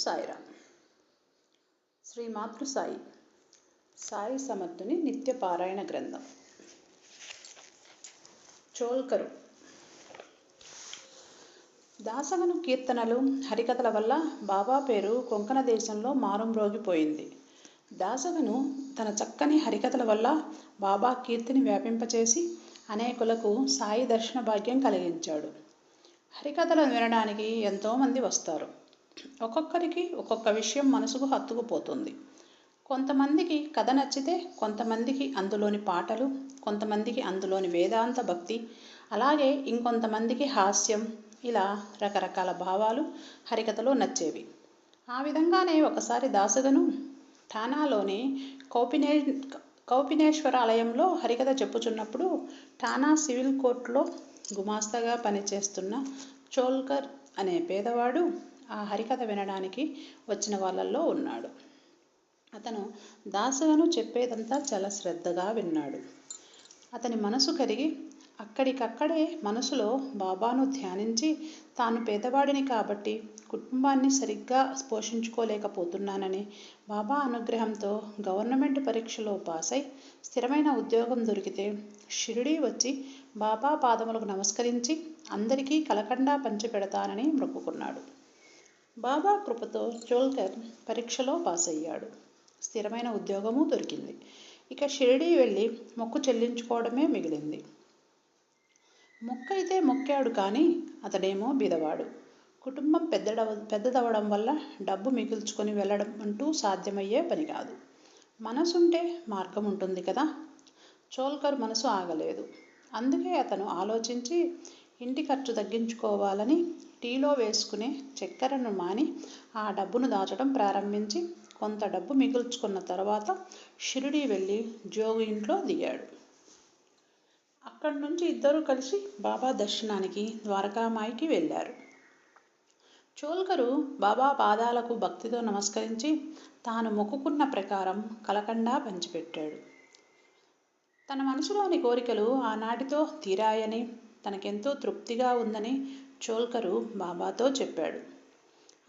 సాయిరామ్ శ్రీ మాతృ సాయి సమర్థుని నిత్య పారాయణ గ్రంథం. చోల్కరు. దాసగను కీర్తనలు హరికథల వల్ల బాబా పేరు కొంకణ దేశంలో మారుమ్రోగిపోయింది దాసగను తన చక్కని హరికథల వల్ల బాబా కీర్తిని వ్యాపింపచేసి అనేకులకు సాయి దర్శన భాగ్యం కలిగించాడు. హరికథలను వినడానికి ఎంతోమంది వస్తారు. ఒక్కొక్కరికి ఒక్కొక్క విషయం మనసుకు హత్తుకుపోతుంది కొంతమందికి కథ నచ్చితే కొంతమందికి అందులోని పాటలు కొంతమందికి అందులోని వేదాంత భక్తి అలాగే ఇంకొంతమందికి హాస్యం ఇలా రకరకాల భావాలు హరికథలో నచ్చేవి. ఆ విధంగానే ఒకసారి దాసగను ఠానాలోని కౌపినే కౌపినేశ్వర ఆలయంలో హరికథ చెప్పుచున్నప్పుడు ఠానా సివిల్ కోర్టులో గుమాస్తాగా పనిచేస్తున్న చోల్కర్ అనే పేదవాడు ఆ హరికథ వినడానికి వచ్చిన వాళ్ళల్లో ఉన్నాడు. అతను దాసగను చెప్పేదంతా చాలా శ్రద్ధగా విన్నాడు. అతని మనసు కరిగి అక్కడికక్కడే మనసులో బాబాను ధ్యానించి తాను పేదవాడిని కాబట్టి కుటుంబాన్ని సరిగ్గా పోషించుకోలేకపోతున్నానని బాబా అనుగ్రహంతో గవర్నమెంట్ పరీక్షలో పాస్ అయి స్థిరమైన ఉద్యోగం దొరికితే షిరిడీ వచ్చి బాబా పాదములకు నమస్కరించి అందరికీ కలకండా పంచిపెడతానని మొక్కుకున్నాడు. బాబా కృపతో చోల్కర్ పరీక్షలో పాస్ అయ్యాడు స్థిరమైన ఉద్యోగము దొరికింది. ఇక షిరిడీ వెళ్ళి మొక్కు చెల్లించుకోవడమే మిగిలింది. మొక్కైతే మొక్కాడు కానీ అతడేమో బీదవాడు. కుటుంబం పెద్దడవ పెద్దదవడం వల్ల డబ్బు మిగుల్చుకొని వెళ్ళడం అంటూ సాధ్యమయ్యే పని కాదు. మనసుంటే మార్గం ఉంటుంది కదా? చోల్కర్ మనసు ఆగలేదు. అందుకే అతను ఆలోచించి ఇంటి ఖర్చు తగ్గించుకోవాలని టీలో వేసుకునే చక్కెరను మాని ఆ డబ్బును దాచడం ప్రారంభించి కొంత డబ్బు మిగుల్చుకున్న తర్వాత షిరిడీ వెళ్ళి జోగు ఇంట్లో దిగాడు. అక్కడి నుంచి ఇద్దరూ కలిసి బాబా దర్శనానికి ద్వారకామాయికి వెళ్ళారు. చోల్కరు బాబా పాదాలకు భక్తితో నమస్కరించి తాను మొక్కుకున్న ప్రకారం కలకండా పంచిపెట్టాడు. తన మనసులోని కోరికలు ఆనాటితో తీరాయని తనకెంతో తృప్తిగా ఉందని చోల్కరు బాబాతో చెప్పాడు.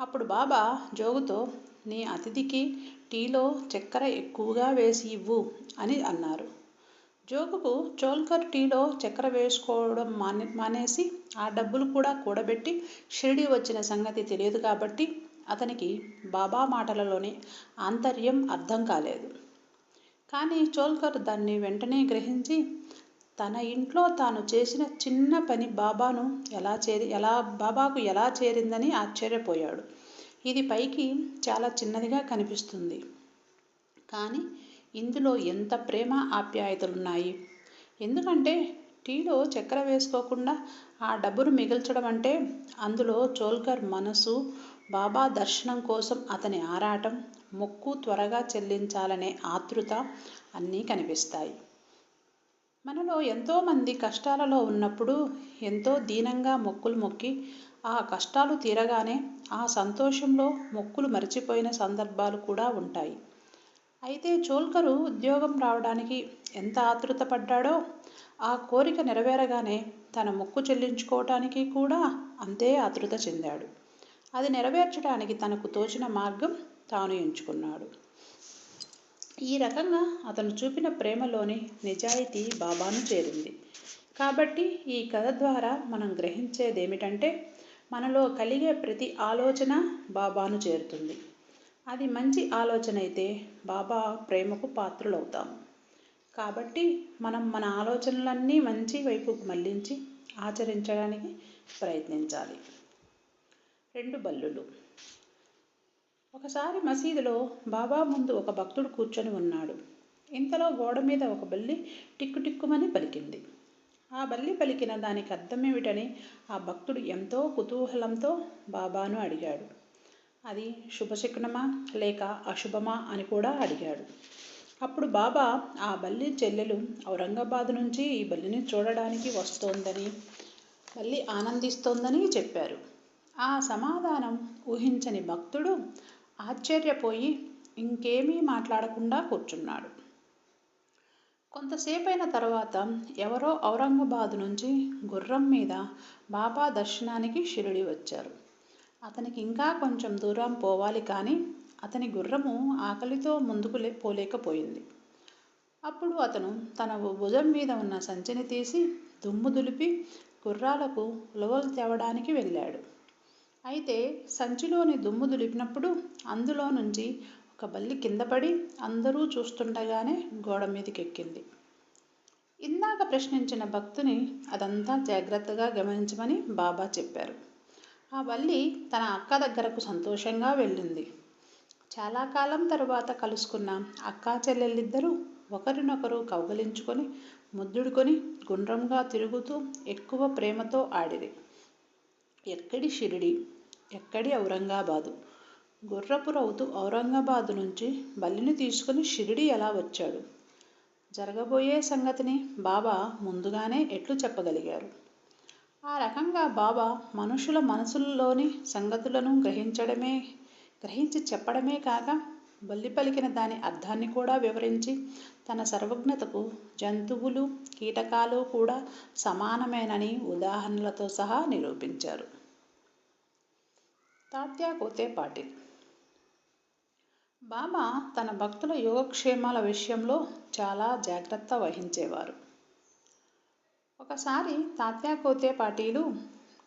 అప్పుడు బాబా జోగుతో నీ అతిథికి టీలో చక్కెర ఎక్కువగా వేసి ఇవ్వు అని అన్నారు. జోగుకు చోల్కర్ టీలో చక్కెర వేసుకోవడం మానే మానేసి ఆ డబ్బులు కూడా కూడబెట్టి షిరిడి వచ్చిన సంగతి తెలియదు కాబట్టి అతనికి బాబా మాటలలోని ఆంతర్యం అర్థం కాలేదు. కానీ చోల్కర్ దాన్ని వెంటనే గ్రహించి తన ఇంట్లో తాను చేసిన చిన్న పని బాబాను ఎలా చేరి ఎలా బాబాకు ఎలా చేరిందని ఆశ్చర్యపోయాడు. ఇది పైకి చాలా చిన్నదిగా కనిపిస్తుంది. కానీ ఇందులో ఎంత ప్రేమ ఆప్యాయతలున్నాయి. ఎందుకంటే టీలో చక్కెర వేసుకోకుండా ఆ డబ్బును మిగిల్చడం అంటే అందులో చోల్కర్ మనసు బాబా దర్శనం కోసం అతని ఆరాటం మొక్కు త్వరగా చెల్లించాలనే ఆతృత అన్నీ కనిపిస్తాయి. మనలో ఎంతోమంది కష్టాలలో ఉన్నప్పుడు ఎంతో దీనంగా మొక్కులు మొక్కి ఆ కష్టాలు తీరగానే ఆ సంతోషంలో మొక్కులు మరిచిపోయిన సందర్భాలు కూడా ఉంటాయి. అయితే చోల్కరు ఉద్యోగం రావడానికి ఎంత ఆతృత పడ్డాడో ఆ కోరిక నెరవేరగానే తన మొక్కు చెల్లించుకోవటానికి కూడా అంతే ఆతృత చెందాడు. అది నెరవేర్చడానికి తనకు తోచిన మార్గం తాను ఎంచుకున్నాడు. ఈ రకంగా అతను చూపిన ప్రేమలోని నిజాయితీ బాబాను చేరింది. కాబట్టి ఈ కథ ద్వారా మనం గ్రహించేది ఏమిటంటే మనలో కలిగే ప్రతి ఆలోచన బాబాను చేరుతుంది. అది మంచి ఆలోచన అయితే బాబా ప్రేమకు పాత్రులవుతాము కాబట్టి మనం మన ఆలోచనలన్నీ మంచి వైపుకు మళ్ళించి ఆచరించడానికి ప్రయత్నించాలి. రెండు బల్లులు. ఒకసారి మసీదులో బాబా ముందు ఒక భక్తుడు కూర్చొని ఉన్నాడు. ఇంతలో గోడ మీద ఒక బల్లి టిక్కు టిక్కుమని పలికింది. ఆ బల్లి పలికిన దానికి అర్థమేమిటని ఆ భక్తుడు ఎంతో కుతూహలంతో బాబాను అడిగాడు. అది శుభశకునమా లేక అశుభమా అని కూడా అడిగాడు. అప్పుడు బాబా ఆ బల్లి చెల్లెలు ఔరంగాబాద్ నుంచి ఈ బల్లిని చూడడానికి వస్తోందని బల్లి ఆనందిస్తోందని చెప్పారు. ఆ సమాధానం ఊహించని భక్తుడు ఆశ్చర్యపోయి ఇంకేమీ మాట్లాడకుండా కూర్చున్నాడు. కొంతసేపైన తర్వాత ఎవరో ఔరంగాబాద్ నుంచి గుర్రం మీద బాబా దర్శనానికి షిరిడి వచ్చారు. అతనికి ఇంకా కొంచెం దూరం పోవాలి కానీ అతని గుర్రము ఆకలితో ముందుకు లే పోలేకపోయింది. అప్పుడు అతను తన భుజం మీద ఉన్న సంచిని తీసి దుమ్ము దులిపి గుర్రాలకు ఉలవలు తేవడానికి వెళ్ళాడు. అయితే సంచిలోని దుమ్ము దులిపినప్పుడు అందులో నుంచి ఒక బల్లి కింద పడి అందరూ చూస్తుండగానే గోడ మీదకి ఎక్కింది ఇందాక ప్రశ్నించిన భక్తుని అదంతా జాగ్రత్తగా గమనించమని బాబా చెప్పారు. ఆ బల్లి తన అక్క దగ్గరకు సంతోషంగా వెళ్ళింది. చాలా కాలం తరువాత కలుసుకున్న అక్కా చెల్లెళ్ళిద్దరూ ఒకరినొకరు కౌగలించుకొని ముద్దుడుకొని గుండ్రంగా తిరుగుతూ ఎక్కువ ప్రేమతో ఆడిరి. ఎక్కడి షిరిడి? ఎక్కడి ఔరంగాబాదు? గుర్రపు రౌతు ఔరంగాబాదు నుంచి బల్లిని తీసుకుని షిరిడి ఎలా వచ్చాడు? జరగబోయే సంగతిని బాబా ముందుగానే ఎట్లు చెప్పగలిగారు? ఆ రకంగా బాబా మనుషుల మనసుల్లోని సంగతులను గ్రహించడమే గ్రహించి చెప్పడమే కాక బల్లి పలికిన దాని అర్థాన్ని కూడా వివరించి తన సర్వజ్ఞతకు జంతువులు కీటకాలు కూడా సమానమేనని ఉదాహరణలతో సహా నిరూపించారు. తాత్యా కోతే పాటిల్ బాబా తన భక్తుల యోగక్షేమాల విషయంలో చాలా జాగ్రత్త వహించేవారు. ఒకసారి తాత్యా కోతే పాటీలు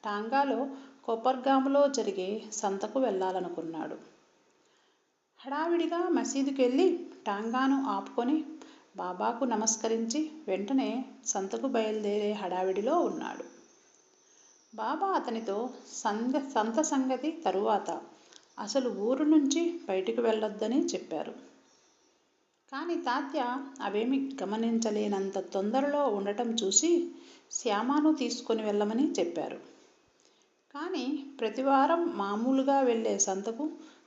టాంగాలో కొప్పర్గాములో జరిగే సంతకు వెళ్ళాలనుకున్నాడు. హడావిడిగా మసీదుకి వెళ్ళి టాంగాను ఆపుకొని బాబాకు నమస్కరించి వెంటనే సంతకు బయలుదేరే హడావిడిలో ఉన్నాడు. బాబా అతనితో సంగ సంత సంగతి తరువాత అసలు ఊరు నుంచి బయటికి వెళ్ళొద్దని చెప్పారు. కానీ తాత్య అవేమి గమనించలేనంత తొందరలో ఉండటం చూసి శ్యామాను తీసుకొని వెళ్ళమని చెప్పారు. కానీ ప్రతివారం మామూలుగా వెళ్ళే సంతకు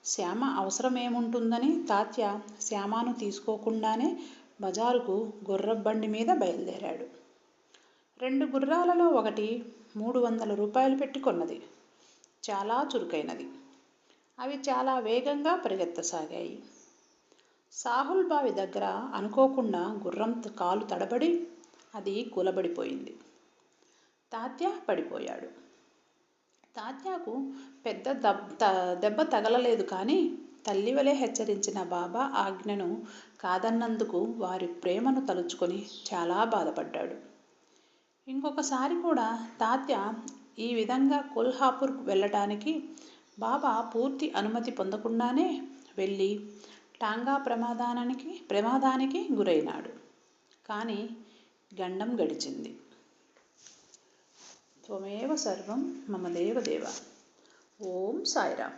శ్యామ అవసరమేముంటుందని తాత్య శ్యామాను తీసుకోకుండానే బజారుకు గుర్రబండి మీద బయలుదేరాడు. రెండు గుర్రాలలో ఒకటి మూడు వందల రూపాయలు పెట్టి కొన్నది చాలా చురుకైనది. అవి చాలా వేగంగా పరిగెత్తసాగాయి. సాహుల్ బావి దగ్గర అనుకోకుండా గుర్రం కాలు తడబడి అది కూలబడిపోయింది. తాత్య పడిపోయాడు. తాత్యాకు పెద్ద దెబ్బ తగలలేదు కానీ తల్లివలే హెచ్చరించిన బాబా ఆజ్ఞను కాదన్నందుకు వారి ప్రేమను తలుచుకొని చాలా బాధపడ్డాడు. ఇంకొకసారి కూడా తాత్య ఈ విధంగా కొల్హాపూర్ వెళ్ళటానికి బాబా పూర్తి అనుమతి పొందకుండానే వెళ్ళి టాంగా ప్రమాదానికి ప్రమాదానికి గురైనాడు. కానీ గండం గడిచింది. துவமேவ சர்வம் மம தேவதேவா ஓம் சாய்ராம்